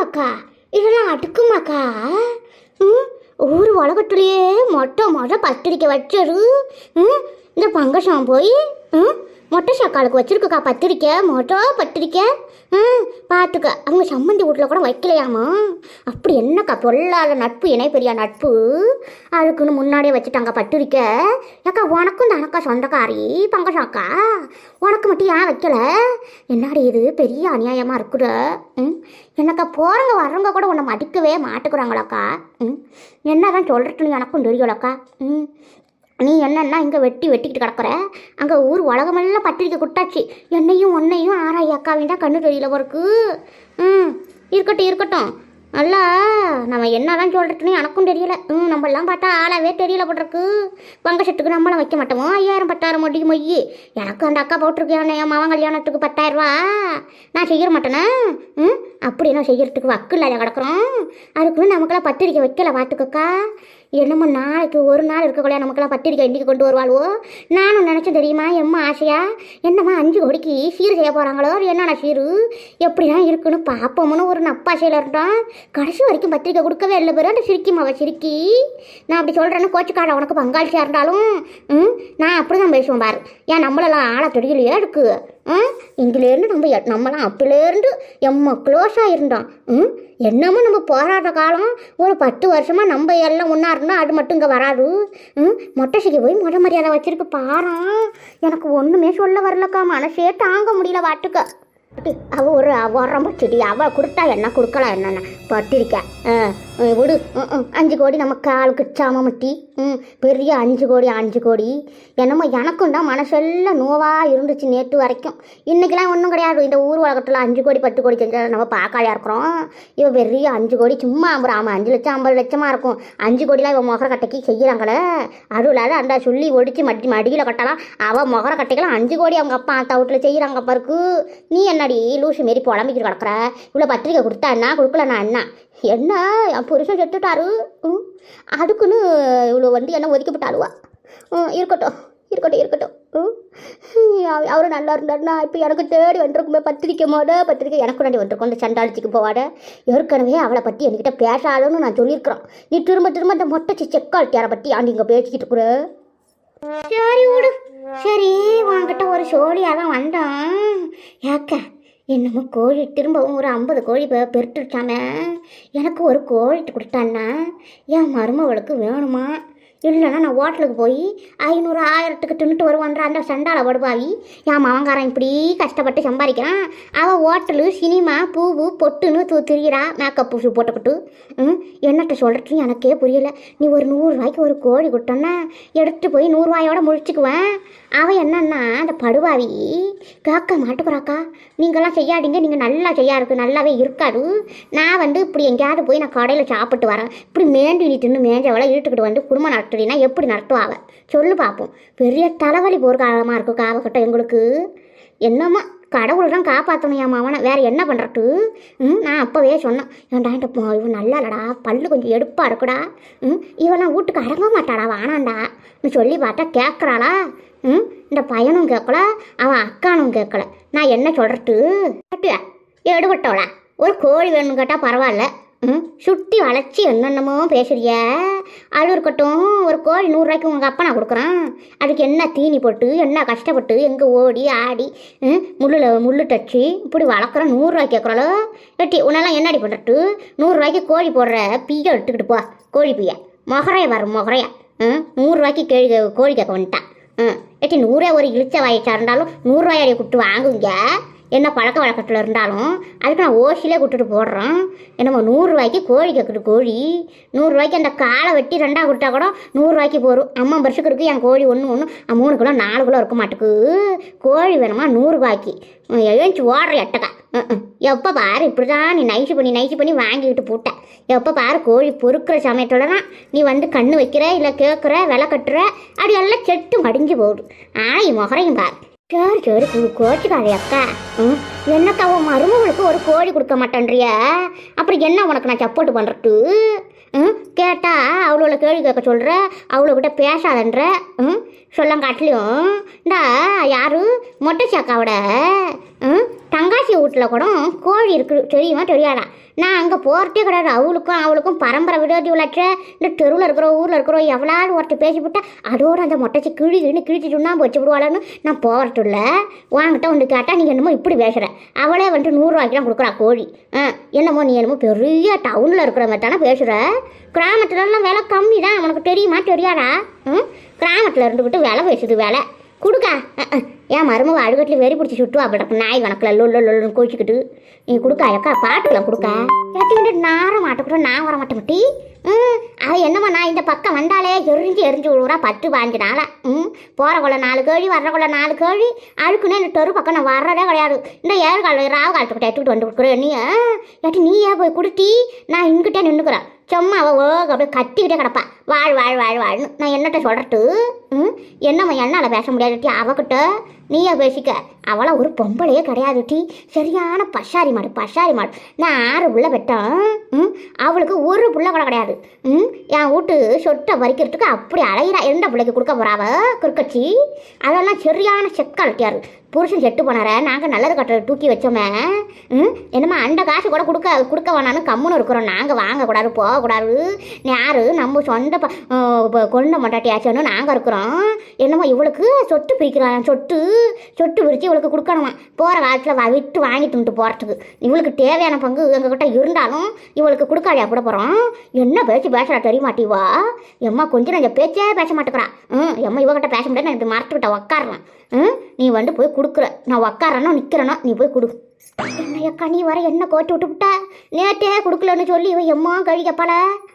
அக்கா இதெல்லாம் அடுக்குமாக்கா? ம் ஊர் உலகத்துலேயே மொட்டை மொட்டை பத்திரிக்கை வச்சது. ம் இந்த பங்கஷம் போய் ம் மொட்டை சாக்காளுக்கு வச்சிருக்கக்கா பத்திரிக்கை மொட்டை பத்திரிக்கை ம் பார்த்துக்க அவங்க சம்மந்தி வீட்டில் கூட வைக்கலையாமா? அப்படி என்னக்கா பொல்லாத நட்பு இணை பெரிய நட்பு? அதுக்குன்னு முன்னாடியே வச்சுட்டாங்க பத்திரிக்கை. ஏக்கா உனக்கும் தானக்கா சொந்தக்காரி பங்கசம் அக்கா உனக்கு மட்டும் ஏன் வைக்கல? என்னடி இது? பெரிய அநியாயமாக இருக்குற ம்? என்னக்கா போகிறவங்க வர்றவங்க கூட உன்னை மதிக்கவே மாட்டுக்குறாங்களாக்கா ம்? என்னதான் சொல்கிறதுன்னு எனக்கும் தெரியலக்கா ம்? நீ என்னன்னா இங்கே வெட்டி வெட்டிக்கிட்டு கிடக்குற? அங்கே ஊர் உலகமெல்லாம் பத்திரிக்கை குட்டாச்சு என்னையும் ஒன்னையும் ஆராய் அக்காவையும் தான் கண்ணு தெரியல போருக்கு ம் இருக்கட்டும் இருக்கட்டும். நல்லா நம்ம என்னதான் சொல்கிறதுன்னு எனக்கும் தெரியல. ம் நம்மளாம் பார்த்தா ஆளாவே தெரியல போட்டிருக்கு பங்கசத்துக்கு நம்மளாம் வைக்க மாட்டோமோ? ஐயாயிரம் பத்தாயிரம் மொட்டி மொய் எனக்கு அந்த அக்கா போட்டிருக்கேன் என் மகன் கல்யாணத்துக்கு பத்தாயிரம் ரூபா. நான் செய்ய மாட்டேனா? ம் அப்படி நான் செய்யறதுக்கு வக்கு இல்லாத கிடக்குறோம். அதுக்குன்னு நமக்கெல்லாம் பத்திரிக்கை வைக்கல பார்த்துக்கக்கா. என்னமோ நாளைக்கு ஒரு நாள் இருக்கக்கூடிய நமக்கெல்லாம் பத்திரிக்கை இன்றைக்கி கொண்டு வருவாளுவோ நானும் நினச்சேன் தெரியுமா எம்மா ஆசையா? என்னம்மா அஞ்சு கோடிக்கு சீர் செய்ய போகிறாங்களோ என்னென்ன சீரு? எப்படிலாம் இருக்குன்னு பார்ப்போம்னு ஒரு நப்பாசையில் இருந்தோம் கடைசி வரைக்கும் பத்திரிக்கை கொடுக்கவே இல்லை பேர் அந்த சிரிக்கிமாவ சிரிக்கி. நான் அப்படி சொல்கிறேன்னு கோச்சிக்காரன் உனக்கு பங்காளிச்சியாக இருந்தாலும் ம் நான் அப்படி தான் பேசுவேன் பாரு. ஏன் நம்மளெல்லாம் ஆளை தெரியலையா இருக்கு ஆ இங்கிலேருந்து நம்ம எ- நம்மலாம் அப்பிலேருந்து எம்ம க்ளோஸாக இருந்தோம். ம்? என்னமோ நம்ம போராடுற காலம். ஒரு பத்து வருஷமாக நம்ம எல்லாம் ஒன்றா இருந்தால் அது மட்டும் இங்கே வராது. ம்? மொட்டைசிக்கு போய் முத மரியாதை வச்சுருக்கு பாரம் எனக்கு ஒன்றுமே சொல்ல வரலக்கா. மனசே தாங்க முடியல வாட்டுக்க. அவ ஒரு உரம்ப செடி. அவ கொடுத்தா என்ன கொடுக்கலாம் என்னென்ன? பட்டிருக்க விடு. அஞ்சு கோடி நம்ம காலுக்கு சாம முட்டி. ம் பெரிய அஞ்சு கோடி அஞ்சு கோடி. என்னமோ எனக்கும் தான் மனசெல்லாம் நோவாக இருந்துச்சு நேற்று வரைக்கும். இன்றைக்கெல்லாம் ஒன்றும் கிடையாது. இந்த ஊர் உலகத்தில் அஞ்சு கோடி பத்து கோடி செஞ்சால் நம்ம பார்க்காயா இருக்கிறோம். இவன் பெரிய அஞ்சு கோடி சும்மா ஐம்பது ஆமாம் அஞ்சு லட்சம் ஐம்பது லட்சமாக இருக்கும். அஞ்சு கோடிலாம் இவன் முகர கட்டைக்கு செய்கிறாங்களே அதுவும் இல்லாத அந்த சொல்லி ஒடிச்சு மடி மடியில் கட்டலாம். அவள் முகர கட்டைக்கெல்லாம் அஞ்சு கோடி அவங்க அப்பா அந்த வீட்டில் செய்கிறாங்க பாருக்கு. நீ என்னடி லூசு மாரி புலம்பிக்கிட்டு கிடக்குற? இவ்வளோ பத்திரிக்கை கொடுத்தா என்ன கொடுக்கல நான் என்ன? என்ன? என் புருஷன் செத்துட்டாரு. ம் அதுக்குன்னு இவ்வளோ வந்து என்ன ஒதுக்கப்பட்டாளுவா ம் இருக்கட்டும் இருக்கட்டும் இருக்கட்டும். ம் அவ- நல்லா இருந்தாருன்னா இப்போ எனக்கு தேடி வந்திருக்குமே பத்திரிக்கை மோட பத்திரிக்கை எனக்கு வேண்டி வந்திருக்கும் இந்த சண்டாளிச்சிக்கு போவாட. ஏற்கனவே அவளை பற்றி என்கிட்ட பேசாதன்னு நான் சொல்லியிருக்கிறேன் நீ திரும்ப திரும்ப இந்த மொட்டை செக்கால் தேரை பற்றி ஆண்டு இங்கே பேசிக்கிட்டு இருக்கிற? சரி விடு. சரி உங்ககிட்ட ஒரு சோழியாக தான் வந்தோம். ஏக்க என்னமோ கோழி திரும்பவும் ஒரு ஐம்பது கோழி பெ எனக்கு ஒரு கோழிட்டு கொடுத்தான்னா என் மருமவளுக்கு வேணுமா? இல்லைன்னா நான் ஹோட்டலுக்கு போய் ஐநூறு ஆயிரத்துக்கு தின்னுட்டு வருவான்ற அந்த சண்டால படுபாவி என் மவங்காரன் இப்படி கஷ்டப்பட்டு சம்பாதிக்கிறான். அவள் ஹோட்டலு சினிமா பூவு பொட்டுன்னு தூ திரியிறா மேக்கப் பூசு போட்டுக்கிட்டு. ம் என்னட்ட சொல்கிறதுன்னு எனக்கே புரியல. நீ ஒரு நூறுரூவாய்க்கு ஒரு கோழி கொடுத்தோன்னா எடுத்துகிட்டு போய் நூறுரூவாயோட முழிச்சுக்குவேன். அவன் என்னன்னா அந்த படுவாவி கேட்க மாட்டுக்குறாக்கா. நீங்களாம் செய்யாதீங்க நீங்கள் நல்லா செய்யா இருக்கு நல்லாவே இருக்காது. நான் வந்து இப்படி எங்கேயாவது போய் நான் கடையில் சாப்பிட்டு வரேன். இப்படி மேண்டி நீ தின்னு மேஞ்சவளை இழுத்துக்கிட்டு வந்து குடும்பம் நடத்துறீன்னா எப்படி நடத்துவாங்க சொல்லு பார்ப்போம் பெரிய தலைவலி போர்க்காலமாக இருக்கும் காவக்கட்டம் எங்களுக்கு. என்னம்மா கடவுள் தான் காப்பாற்றணும் அவனை. வேறு என்ன பண்ணுறது ம் நான் அப்போவே சொன்னேன். ஏன்டா இவன் நல்லா இல்லடா. பல்லு கொஞ்சம் எடுப்பாக இருக்குடா. ம் இவெல்லாம் வீட்டுக்கு அடங்க மாட்டாடா வானாண்டா. நீ சொல்லி பார்த்தா கேட்குறாளா ம் இந்த பையனும் கேட்கல அவன் அக்கானும் கேட்கல நான் என்ன சொல்கிறது எடுபட்டவளா? ஒரு கோழி வேணும்னு கேட்டால் பரவாயில்ல. ம்? சுட்டி வளைச்சி என்னென்னமோ பேசுறிய. அது இருக்கட்டும் ஒரு கோழி நூறுரூவாய்க்கு உங்கள் அப்பா நான் கொடுக்குறேன். அதுக்கு என்ன தீனி போட்டு என்ன கஷ்டப்பட்டு எங்கே ஓடி ஆடி ம்? முள்ளில் முள்ளு தச்சு இப்படி வளர்க்குறோம் நூறுரூவாய்க்கு கேட்குறாளோ? எட்டி உன்னெல்லாம் என்னடி பண்ணுறது நூறுரூவாய்க்கு கோழி போடுற பீயை எடுத்துக்கிட்டு போ கோழி பீயை. மொகரைய வரும் மொகரைய. ம்? நூறுரூவாய்க்கு கேழி கோழி கேட்க வந்துட்டான் ம்? எட்டி நூறே ஒரு இழிச்ச வாய்ச்சா இருந்தாலும் நூறுரூவாயை கொடுத்து வாங்குங்க என்ன பழக்க வழக்கத்தில் இருந்தாலும் அதுக்கு நான் ஓசிலே கொடுத்துட்டு போடுறோம். என்னமோ நூறுரூவாய்க்கு கோழி கேட்குது கோழி. நூறுரூவாய்க்கு அந்த காலை வெட்டி ரெண்டாக கொடுத்தா கூட நூறுரூவாய்க்கு போகும் அம்மா வருஷத்துக்கு இருக்குது என் கோழி ஒன்று ஒன்று மூணு கிலோ நாலு கிலோ இருக்க மாட்டுக்கு. கோழி வேணுமா? நூறுரூவாய்க்கு எழுந்துச்சு ஓடுற எட்டக்கா. எப்போ பாரு இப்படி தான் நீ நைஸு பண்ணி நைஸு பண்ணி வாங்கிக்கிட்டு போட்ட. எப்போ பாரு கோழி பொறுக்கிற சமயத்தோட தான் நீ வந்து கண்ணு வைக்கிற இல்லை கேட்குற விலை கட்டுற அப்படி எல்லாம் செட்டு மடிஞ்சு போகுது. ஆனால் முகரையும் பாரு. சரி சரி கு கோச்சிக்காதே அக்கா ம்? என்னக்கா உன் மருமகளுக்கு ஒரு கோழி கொடுக்க மாட்டேன்றிய? அப்புறம் என்ன உனக்கு நான் சப்போர்ட் பண்ணுறது ம்? கேட்டா அவளோட கேள்வி கேட்க சொல்கிற அவளோக்கிட்ட பேசாதன்ற ம்? சொல்லங்காட்டிலையும் இந்த யார்? மொட்டைச்சாக்காவோட தங்காசி வீட்டில் கூட கோழி இருக்குது தெரியுமா தெரியாதா? நான் அங்கே போகிறதே கிடையாது. அவளுக்கும் அவளுக்கும் பரம்பரை விடாதி விளாட்ற இந்த தெருவில் இருக்கிறோம் ஊரில் இருக்கிறோம் எவ்வளோ ஒருத்தர் பேசிவிட்டா அதோட அந்த மொட்டைச்சி கிழி கிழி கிழிச்சு வச்சு விடுவாளான்னு நான் போகிறது இல்லை வாங்கிட்ட வந்து கேட்டால் நீங்கள் என்னமோ இப்படி பேசுகிற அவளே வந்துட்டு நூறுரூவாய்க்கு தான் கொடுக்குறா கோழி. ஆ என்னமோ நீ என்னமோ பெரிய டவுனில் இருக்கிற மாதிரி தானே பேசுகிற கிராமத்துலலாம் விலை கம்மி தான் உனக்கு தெரியுமா தெரியாதா? ம்? கிராமத்தில் இருந்துக்கிட்டு விலை பேசுது விலை. கொடுக்கா. ஏன் மருமக அழுகட்டில் வெறி பிடிச்சி சுட்டுவா? அப்படி நாய் வணக்கில் லொல்லு லொல்லுன்னு கோச்சிக்கிட்டு நீ கொடுக்கா அக்கா. பாட்டுக்கலாம் கொடுக்கா. கேட்டுக்கிட்டு நாரம் மாட்டக்கூட நான் வர மாட்டேன் முட்டி ம். அது என்னம்மா நான் இந்த பக்கம் வந்தாலே எரிஞ்சு எரிஞ்சு விழுவுறா பத்து பாஞ்சு நாளா. ம் போகிற கொள்ள நாலு கோழி வர்ற கொள்ள நாலு கோழி அழுக்குன்னு இந்த தெரு பக்கம் நான் வர்றதே கிடையாது. இந்த ஏழு கால ராவு காலத்துக்கிட்ட எடுத்துக்கிட்டு வந்து கொடுக்குறேன். நீ ஏட்டி ஏன் போய் கொடுத்தி நான் இங்கிட்டே நின்றுக்குறேன் சும்மா அவள் ஓ அப்படியே கத்திக்கிட்டே கிடப்பா. வாழ் வாழ் வாழ் வாழ்னு நான் என்னட்ட சொல்கிறட்டு ம் என்னம்மா என்னால் பேச முடியாது. அவகிட்ட நீயே பேசிக்க. அவளை ஒரு பொம்பளையே கிடையாது டி. சரியான பஷாரி மாடு பஷாரி மாடு. நான் ஆறு புள்ள பெட்டேன் ம்? அவளுக்கு ஒரு புள்ள கூட கிடையாது. ம்? என் வீட்டு சொட்டை பறிக்கிறதுக்கு அப்படி அலையிறா. எந்த பிள்ளைக்கு கொடுக்க போறாவ குறுக்கச்சி அதெல்லாம் சரியான செக்காலட்டியாரு. புருஷன் செட்டு போனார நாங்கள் நல்லது கட்ட தூக்கி வச்சோமே. ம்? என்னம்மா அந்த காசு கூட கொடுக்க கொடுக்க வேணான்னு கம்முன்னு இருக்கிறோம். நாங்கள் வாங்கக்கூடாது போகக்கூடாது யாரு? நம்ம சொந்த ப- கொண்ட மட்டாட்டியாச்சுன்னு நாங்கள் இருக்கிறோம். என்னமோ இவளுக்கு சொட்டு பிரிக்கிறான் சொட்டு சொட்டு பிரித்து இவளுக்கு கொடுக்கணுமா? போகிற காலத்தில் விட்டு வாங்கி தின்ட்டு போகிறதுக்கு இவளுக்கு தேவையான பங்கு எங்ககிட்ட இருந்தாலும் இவளுக்கு கொடுக்காடியா கூட போகிறோம் என்ன பேச்சு பேசுறா தெரிய மாட்டீவா எம்மா கொஞ்சம் நான் பேச்சே பேச மாட்டேங்கிறா. ம் எம்மா இவகிட்ட பேச முடியாது நான் இப்படி மறத்து விட்ட உக்காடுறேன் ம்? நீ வந்து போய் கொடுக்குற. நான் உக்காரனோ நிற்கிறனோ நீ போய் கொடு. என்ன கனி நீ வர என்ன கோட்டு விட்டு விட்ட நேற்றே கொடுக்கலன்னு சொல்லி இவன் எம்மா கழிக்கப்பல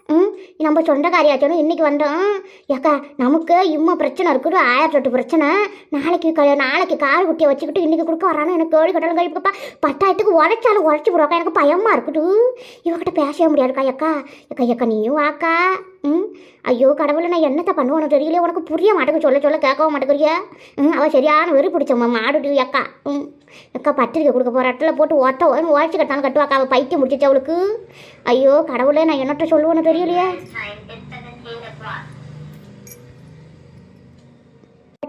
ம்? நம்ம சொந்தக்காரியாச்சனும் இன்றைக்கி வந்தோம். ஏக்கா நமக்கு இம்மா பிரச்சனை இருக்குது ஆயிரத்தி எட்டு பிரச்சனை. நாளைக்கு க நாளைக்கு கால் குட்டியை வச்சுக்கிட்டு இன்னைக்கு கொடுக்க வரானோ எனக்கு கோழி கட்டணும் கழிப்பப்பா பத்தாயிரத்துக்கு உழைச்சாலும் உழைச்சி போடுவாக்கா எனக்கு பயமாக இருக்குது. இவகிட்ட பேசவே முடியாதுக்கா ஏக்கா. அக்கா ஏக்கா நீயும் வாக்கா. ம்? ஐயோ கடவுளை நான் என்னத்தை பண்ணுவேன்னு தெரியல உனக்கு புரிய மாட்டேங்க சொல்ல சொல்ல கேட்கவும் மாட்டேங்கிறியா ம் அவள் சரியான வெறி பிடிச்சம்மா மாடுடி அக்கா. ம் அக்கா பத்திரிக்கை கொடுக்க போகிற இடத்துல போட்டு ஒத்த உழைச்சி கட்டாலும் கட்டுவாக்கா. அவள் பைத்தியம் முடிச்சிச்சு அவளுக்கு. ஐயோ கடவுளே நான் என்னட்ட சொல்லுவேன்னு தெரியலையே.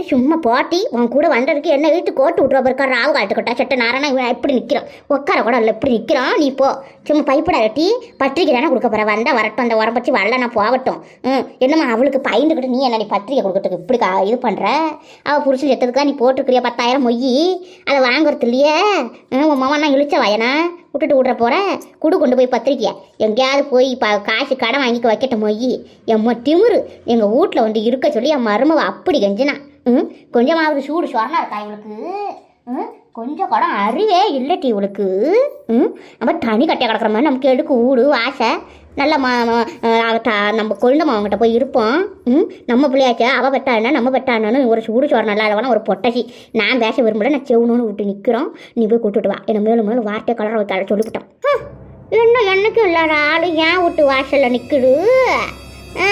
சும்மா போட்டி. உன் கூட வந்ததுக்கு என்ன இழுத்து கோட்டு விட்ருவா இருக்கா ராவு காலத்துக்கிட்டா சட்ட நாராயணா இவன் எப்படி நிற்கிறான் உட்கார கூட இல்லை இப்படி நிற்கிறான் நீ போ. சும்மா பைப்படா வெட்டி பத்திரிக்கை தானே கொடுக்க போற. வந்தால் வரட்டும் அந்த உரம்பச்சி வரல நான் போகட்டும். ம். என்னம்மா அவளுக்கு பயந்துக்கிட்டு நீ என்ன நீ பத்திரிக்கை கொடுக்கறதுக்கு இப்படி கா இது பண்ணுற அவள் புருஷன் செத்ததுக்காக நீ போட்டிருக்கிறியா? பத்தாயிரம் மொய். அதை வாங்குறது இல்லையே. உன் மாமா நான் இழிச்ச வயனா? விட்டுட்டு விட்ற போகிற குடு கொண்டு போய் பத்திரிக்கையை. எங்கேயாவது போய் இப்போ காசு கடன் வாங்கிக்க வைக்கட்ட மொய். எம்மா திமிரு. எங்கள் வீட்டில் வந்து இருக்க சொல்லி என் மருமவ அப்படி கெஞ்சினா. ம்? கொஞ்சமாவது சூடு சொரணா இருக்கா இவளுக்கு? ம்? கொஞ்சம் கூட அறிவே இல்லட்டி இவளுக்கு. ம்? நம்ம தனி கட்டியாக கிடக்குற மாதிரி நமக்கு எடுக்கு ஊடு ஆசை நல்ல மா நம்ம கொழுந்தம் அவங்ககிட்ட போய் இருப்போம். ம்? நம்ம பிள்ளையாச்சா அவள் பெட்டானா நம்ம பெட்டானு ஒரு சூடு சோறு நல்லா இல்லவனா ஒரு பொட்டசி. நான் பேச விரும்பல நான் செவணுன்னு விட்டு நிற்கிறோம் நீ போய் கூட்டுட்டு வா. என்னை மேலும் மேலும் வார்த்தை கலர வைத்தால சொல்லிவிட்டோம் இன்னும் என்னைக்கும் இல்லாத ஆள் ஏன் விட்டு வாசலில் நிற்குது ஆ.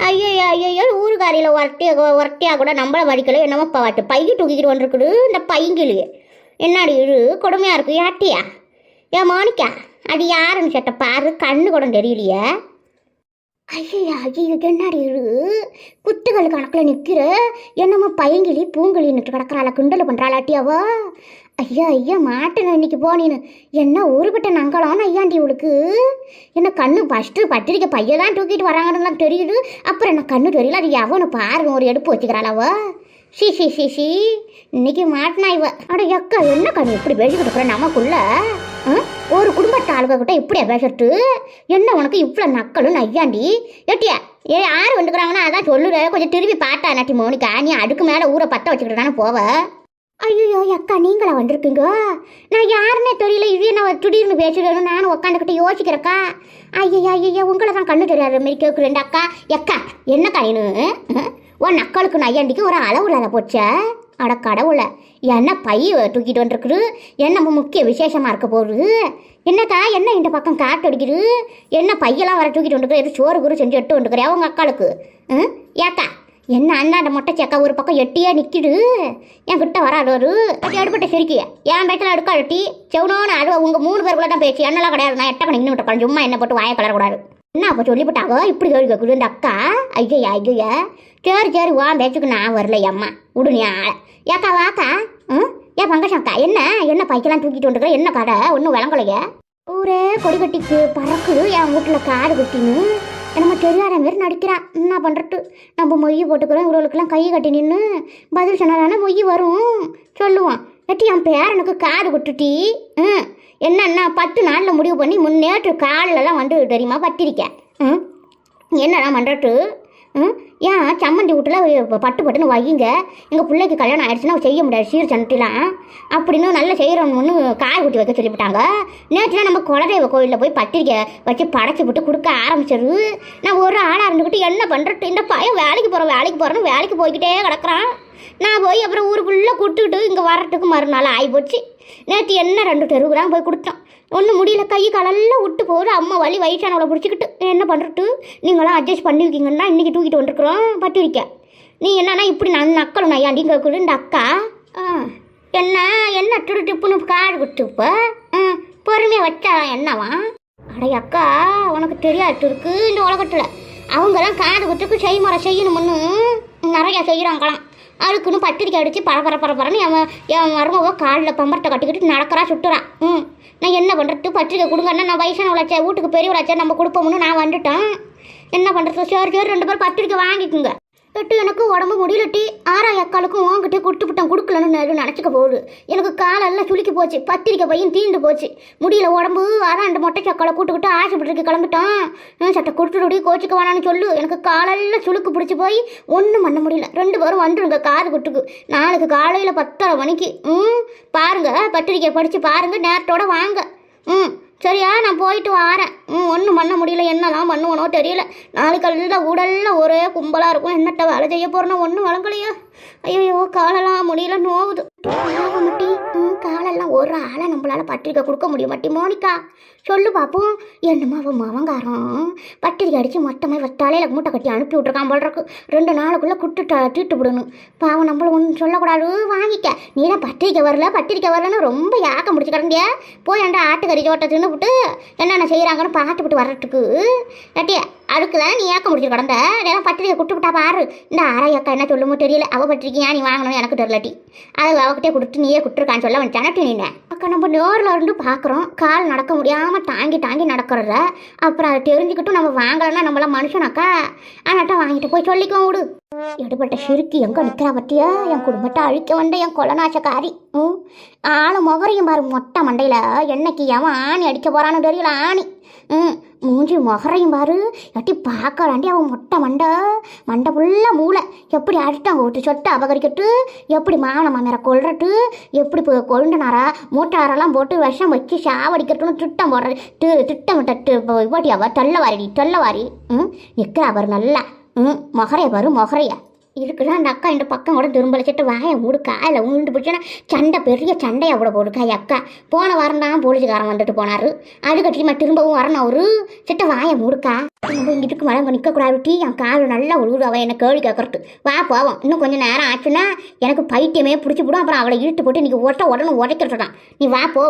ஐயோ ஐயோ ஊருக்காரியில் ஒரட்டியா ஒரட்டியாக கூட நம்மள மதிக்கல என்னமோ பாட்டு. பைய தூக்கிக்கிட்டு வந்துருக்குது இந்த பையங்கிளி என்னாடி இது? கொடுமையாக இருக்கு யாட்டியா ஏன் மோனிக்கா அது யாருன்னு கேட்ட பாரு கண்ணு கூட தெரியலையே. ஐயா ஐயோ என்னடி இது? குத்துகள் கணக்கில் நிற்கிற என்னம்மா பையங்கிளி பூங்கிளின்னுட்டு கிடக்குறாள கிண்டல் பண்ணுறாளாட்டியாவா ஐயா ஐயா மாட்டேங்க இன்னைக்கு போனீன்னு என்ன ஊருபட்ட நங்கலாம் ஐயாண்டி இவளுக்கு? என்ன கண்ணு ஃபஸ்ட்டு பத்திரிக்கை பையன் தான் தூக்கிட்டு வராங்கன்னு தெரியுது. அப்புறம் என்ன கண்ணு தெரியல அது எவனு பாருங்க ஒரு எடுப்பு வச்சுக்கிறாளவ சி சி சி சி இன்னைக்கு மாட்டினா இவ. அட எக்கா என்ன கண்ணு இப்படி பேசிக்கிட்டு இருக்கிற நமக்குள்ள? ஒரு குடும்பத்து ஆளுக கிட்ட இப்படியா பேசுறது? என்ன உனக்கு இவ்வளோ நக்கலும் ஐயாண்டி? எட்டியா ஏ யார் வந்துக்கிறாங்கன்னா அதான் சொல்லுற கொஞ்சம் திரும்பி பார்த்தா நாட்டி மோனிக்கா நீ அதுக்கு மேலே ஊரை பற்ற வச்சுக்கிட்டு தானே போவ? ஐயோ அக்கா நீங்களா வந்திருக்கீங்க? நான் யாருன்னே தெரியல இது என்ன திடீர்னு பேசுறேன்னு நானும் உட்காந்துக்கிட்டு யோசிக்கிறேக்கா ஐயா ஐயா உங்களை தான் கண்ணு தெரியாத மாதிரி கேட்குறேன் அக்கா. எக்கா என்னக்கா நீனு? உன் நக்களுக்கு நையாண்டிக்கு ஒரு அளவு இல்லாத போச்ச? அட கடவுளை என்ன பைய தூக்கிட்டு வந்துருக்குது? என்ன முக்கிய விசேஷமாக இருக்க போகுது? என்னக்கா என்ன இந்த பக்கம் காட்டு அடிக்குது? என்ன பையெல்லாம் வர தூக்கிட்டு வந்துருக்குற எது சோறு குரு செஞ்சு எட்டு வந்துருக்குறேன் உங்கள் அக்காளுக்கு. ம்? ஏக்கா என்ன அண்ணாண்ட மொட்டை சேக்கா ஒரு பக்கம் எட்டியே நிற்கிது என் கிட்ட வராது ஒரு அது எடுப்பட்ட சிரிக்கிய என் பேச்சில் அடுக்க அழட்டி செவனோன்னு அழுவ உங்கள் மூணு பேருக்குள்ள தான் பேச்சு. என்னெல்லாம் கிடையாது. நான் எட்ட பண்ணி இன்னும் சும்மா என்ன போட்டு வாயை கலரக்கூடாது. என்ன அப்போ சொல்லிவிட்டாவோ? இப்படி கேள்வி கேட்குது இந்த அக்கா. ஐயா ஐயா சரி சரி வா பேச்சுக்கு நான் வரல அம்மா. விடு நீ ஆளை. ஏக்கா வாக்கா. ம்? ஏன் பங்கசம்க்கா என்ன? என்ன பைக்கெல்லாம் தூக்கிட்டு வந்துருக்க? என்ன கடை ஒன்றும் விளங்கலையே. ஊரே கொடி கட்டிக்கு பறக்குது. என் வீட்டில் காடு குட்டின்னு நம்ம தெரியாத மாரி நடிக்கிறான் என்ன பண்ணுறது நம்ம மொய் போட்டுக்கிறோம். இவர்களுக்கெல்லாம் கை கட்டி நின்று பதில் சொன்னாதானே மொய் வரும். சொல்லுவான். எட்டி என் பேரனுக்கு காடு விட்டுட்டி ம் என்னன்னா பத்து நாளில் முடிவு பண்ணி முன்னேற்று காலிலலாம் வந்து தெரியுமா பட்டிருக்கேன் ம் என்னடா பண்ணுறது ஏன்? சம்மந்தி வீட்டில் பட்டு பட்டுன்னு வையுங்க. எங்கள் பிள்ளைக்கு கல்யாணம் ஆயிடுச்சுன்னா செய்ய முடியாது சீர் சனத்திலாம் அப்படின்னு நல்லா செய்கிறோம்னு காய் குட்டி வைக்க சொல்லிவிட்டாங்க. நேற்றுனா நம்ம குலதெய்வ கோயிலில் போய் பத்திரிக்கை வச்சு படைச்சி விட்டு கொடுக்க ஆரம்பிச்சிரு நான் ஒரு ஆளாக இருந்துக்கிட்டு என்ன பண்ணுறது இந்த பையன் வேலைக்கு போகிறோம் வேலைக்கு போகிறேன்னு வேலைக்கு போய்கிட்டே கிடக்குறான். நான் போய் அப்புறம் ஊருக்குள்ளே கூட்டுக்கிட்டு இங்கே வர்றதுக்கு மறுநாள் ஆகிப்போச்சு நேற்று என்ன ரெண்டு தெருவுக்குறாங்க போய் கொடுத்தோம். ஒன்றும் முடியல. கை காலெல்லாம் விட்டு போகுது. அம்மா வலி வயசானவளை பிடிச்சிக்கிட்டு. என்ன பண்ணுறது நீங்களாம் அட்ஜஸ்ட் பண்ணிருக்கீங்கன்னா இன்றைக்கி தூக்கிட்டு வந்துருக்குறோம். பட்டிருக்க நீ என்னன்னா இப்படி நான் நக்கலும் நான் ஏன்டி கேட்குது இந்த அக்கா? ஆ. என்ன? என்ன திரு டிப்புன்னு காடு கொடுத்து இப்போ? பொறுமையாக வச்சா என்னவா? அடே அக்கா உனக்கு தெரியாது இருக்கு இந்த உலகத்தில். அவங்க தான் காது குத்துக்கு செய்முறை செய்யணும்னு நிறையா செய்கிறாங்களாம் அதுக்குன்னு பத்திரிக்கை அடித்து பரபர பரபரன்னு என் என் மருமக காலில் பம்பரத்தை கட்டிக்கிட்டு நடக்கிறா சுட்டுறான் ம். நான் என்ன பண்ணுறது பத்திரிக்கை கொடுங்கன்னா நான் வயசானவளாச்சே வீட்டுக்கு பெரியவளாச்சே நம்ம கொடுப்போம்னு நான் வந்துட்டேன். என்ன பண்ணுறது சரி சரி ரெண்டு பேரும் பத்திரிக்கை வாங்கிக்குங்க. எட்டு எனக்கு உடம்பு முடியலட்டி ஆறாய் அக்காளுக்கும் உங்ககிட்ட கொடுத்து விட்டேன் கொடுக்கலன்னு நினச்சிக்க போகுது. எனக்கு காலெல்லாம் சுளுக்கி போச்சு பத்திரிக்கை பையன் தீண்டு போச்சு. முடியல உடம்பு அதான் ரெண்டு மொட்டை சக்காலை கூட்டுக்கிட்டு ஆசைப்பட்டுருக்கு கிளம்பிட்டான். சட்டை கொடுத்துடுடி கோச்சிக்க வேணான்னு சொல்லு. எனக்கு காலெல்லாம் சுளுக்கு பிடிச்சி போய் ஒன்றும் பண்ண முடியல. ரெண்டு பேரும் வந்துடுங்க காது குட்டுக்கு நாளைக்கு காலையில் பத்தரை மணிக்கு ம் பாருங்க பத்திரிக்கை படித்து பாருங்க நேரத்தோட வாங்க. ம் சரியா நான் போயிட்டு வரேன். ம் ஒன்றும் பண்ண முடியல. என்னலாம் பண்ணுவனோ தெரியல. நாளைக்கு எல்லாம் உடல்ல ஒரே கும்பலாக இருக்கும். என்னட்ட வேலை செய்ய போகிறேன்னா ஒன்றும் வழங்கலையா. ஐயோ காலெல்லாம் முடியல நோவுது. நோவு மட்டி ம் காலெல்லாம் ஒரு ஆளை நம்மளால பத்திரிக்கை கொடுக்க முடியும். மட்டி மோனிகா சொல்லு பார்ப்போம் என்னமா அவன் மவங்காரம்? பத்திரிக்கை அடித்து மொத்தமாக தலையில் மூட்டை கட்டி அனுப்பி விட்ருக்கான் போல் இருக்கு. ரெண்டு நாளுக்குள்ளே குட்டு தீட்டு விடணும் பாவம் நம்மளும் ஒன்றும் சொல்லக்கூடாது. வாங்கிக்க. நீ தான் பத்திரிக்கை வரல பத்திரிக்கை வரலன்னு ரொம்ப யாக்க முடிச்சு கிடந்தியா. போய் அந்த ஆட்டுக்கறி சோட்டை தின்னுபிட்டு என்னென்ன செய்கிறாங்கன்னு பார்த்துவிட்டு வர்றதுக்கு. நட்டியா? அதுக்கு நீ ஏக்க முடிச்சு கிடந்த ஏன்னா பத்திரிக்கை குட்டு விட்டா பாரு. இந்த அரை அக்கா என்ன சொல்லுமோ தெரியல. அவள் பத்திரிக்கையா நீ வாங்கணும் எனக்கு தெரியலட்டி அது அவகிட்டே கொடுத்து நீயே கொடுத்துருக்கான்னு சொல்ல வந்து நீ? அக்கா நம்ம நேரில் இருந்து பார்க்குறோம் கால் நடக்க முடியாமல் தாங்கி தாங்கி நடக்கிறத. அப்புறம் அதை தெரிஞ்சுக்கிட்டும் நம்ம வாங்கலைன்னா நம்மளாம் மனுஷனாக்கா ஆனாட்டா வாங்கிட்டு போய் சொல்லிக்கோ விடு. எடுபட்ட சிறுக்கி எங்கே நிற்கிறா பற்றியா என் குடும்பத்தை அழிக்க வந்த என் கொலநாசக்காரி. ம் ஆளு முகரையும் பாரு மொட்டை மண்டையில். என்னைக்கு எவன் ஆணி அடிக்க போகிறான்னு தெரியல ஆணி. ம் மூஞ்சி முகரையும் பாரு எட்டி பார்க்கலாண்டி அவன் மொட்டை மண்டை மண்டை ஃபுல்லாக மூளை எப்படி அடிட்டாங்க ஓட்டு சொட்டை அபகரிக்கட்டு எப்படி மாமன மாமியாரை கொல்றட்டு எப்படி இப்போ கொழுண்டனாரா மூட்டாரெல்லாம் போட்டு விஷம் வச்சு சாவடிக்கட்டுன்னு திட்டம் போடுற தி திட்டம் தட்டு போட்டியாவா தொல்லவாரிடி தொல்லவாரி ம் நிற்கிறா பாரு நல்லா ம் மொகரைய பாரு மொகரைய இருக்குதான் அந்த அக்கா இந்த பக்கம் கூட திரும்பலிச்சிட்டு வாயை முடுக்கா இல்லை உண்டு பிடிச்சோன்னா சண்டை பெரிய சண்டையாக கூட போடுக்கா அக்கா போன வாரம் தான் போலீஸ்காரன் வந்துட்டு போனார். அதுக்கட்டியுமா திரும்பவும் வரணும் அவரு. சிட்ட வாயை முடுக்கா நம்ம இங்கிட்டு மேலே நிற்கக்கூடாது டீ. என் கால் நல்லா உழுவுது அவள் என்ன கேள்வி கேட்கறது வா போவோம். இன்னும் கொஞ்சம் நேரம் ஆச்சுன்னா எனக்கு பைத்தியமே பிடிச்சி விடும். அப்புறம் அவளை இழுத்து போட்டு இன்னைக்கு ஒட்ட உடனே உடைக்கிறதுதான் நீ வா போ.